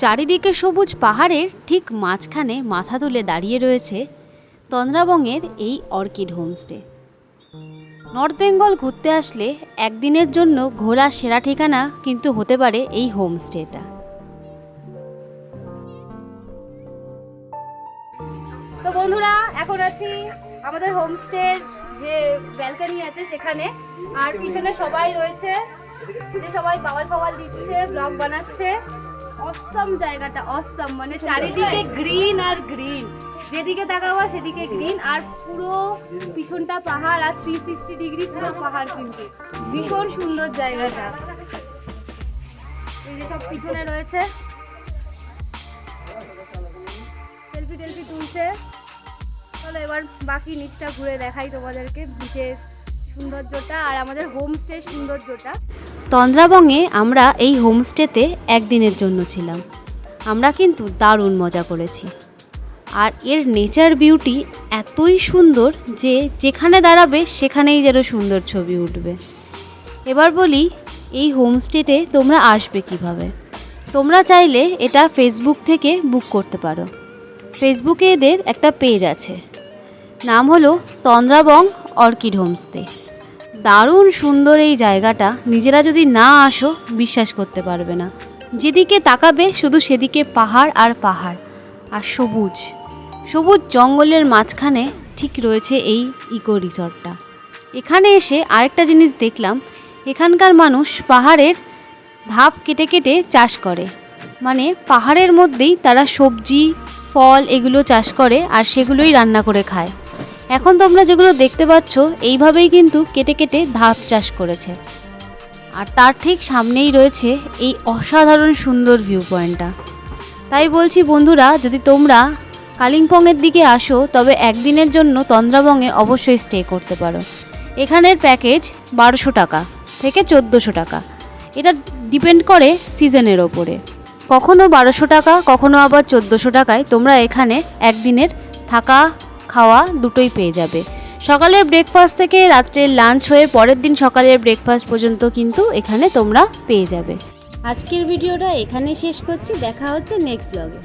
চারিদিকে সবুজ পাহাড়ের ঠিক মাঝখানে মাথা তুলে দাঁড়িয়ে রয়েছে তন্দ্রাবংয়ের এই অর্কিড হোমস্টে। নর্থ বেঙ্গল ঘুরতে আসলে একদিনের জন্য ঘোরার সেরা ঠিকানা কিন্তু হতে পারে এই হোমস্টেটা। তো বন্ধুরা, এখন আছি আমাদের হোমস্টের যে ব্যালকনি আছে সেখানে, আর পিছনে সবাই রয়েছে। সবাই বাওয়াল ফাওয়াল দিচ্ছে, ব্লগ বানাচ্ছে। অসম জায়গাটা অসম মানে চারিদিকে গ্রিন আর গ্রিন যেদিকে তাকাবো সেদিকে গ্রিন আর পুরো পিছনটা পাহাড় আর থ্রি সিক্সটি ডিগ্রি পুরো পাহাড় কিন্তু। ভীষণ সুন্দর জায়গাটা। এই যে সব পিছনে রয়েছে। সেলফি টেলফি তুলছে। চলো এবার বাকি নিচটা ঘুরে দেখাই তোমাদেরকে বিচের সৌন্দর্যটা আর আমাদের হোমস্টের সৌন্দর্যটা। তন্দ্রাবংয়ে আমরা এই হোমস্টেতে একদিনের জন্য ছিলাম। আমরা কিন্তু দারুণ মজা করেছি। আর এর নেচার বিউটি এতই সুন্দর যে যেখানে দাঁড়াবে সেখানেই যেন সুন্দর ছবি উঠবে। এবার বলি, এই হোমস্টেতে তোমরা আসবে কীভাবে? তোমরা চাইলে এটা ফেসবুক থেকে বুক করতে পারো। ফেসবুকে এদের একটা পেজ আছে। নাম হলো তন্দ্রাবং অর্কিড হোমস্টে। দারুণ সুন্দর এই জায়গাটা নিজেরা যদি না আসো, বিশ্বাস করতে পারবে না। যেদিকে তাকাবে শুধু সেদিকে পাহাড় আর পাহাড় আর সবুজ। সবুজ জঙ্গলের মাঝখানে ঠিক রয়েছে এই ইকো রিসর্টটা। এখানে এসে আরেকটা জিনিস দেখলাম, এখানকার মানুষ পাহাড়ের ধাপ কেটে কেটে চাষ করে। মানে পাহাড়ের মধ্যেই তারা সবজি, ফল এগুলো চাষ করে আর সেগুলোই রান্না করে খায়। এখন তোমরা যেগুলো দেখতে পাচ্ছ, এইভাবেই কিন্তু কেটে কেটে ধাপ চাষ করেছে। আর তার ঠিক সামনেই রয়েছে এই অসাধারণ সুন্দর ভিউ পয়েন্টটা তাই বলছি বন্ধুরা, যদি তোমরা কালিম্পংয়ের দিকে আসো, তবে একদিনের জন্য তন্দ্রাবংয়ে অবশ্যই স্টে করতে পারো। এখানের প্যাকেজ বারোশো টাকা থেকে চোদ্দোশো টাকা। এটা ডিপেন্ড করে সিজনের ওপরে। কখনো বারোশো টাকা, কখনো আবার চোদ্দোশো টাকায় তোমরা এখানে একদিনের থাকা খাওয়া দুটোই পেয়ে যাবে। সকালের ব্রেকফাস্ট থেকে রাত্রের লাঞ্চ হয়ে পরের দিন সকালের ব্রেকফাস্ট পর্যন্ত কিন্তু এখানে তোমরা পেয়ে যাবে। আজকের ভিডিওটা এখানে শেষ করছি। দেখা হচ্ছে নেক্সট ব্লগে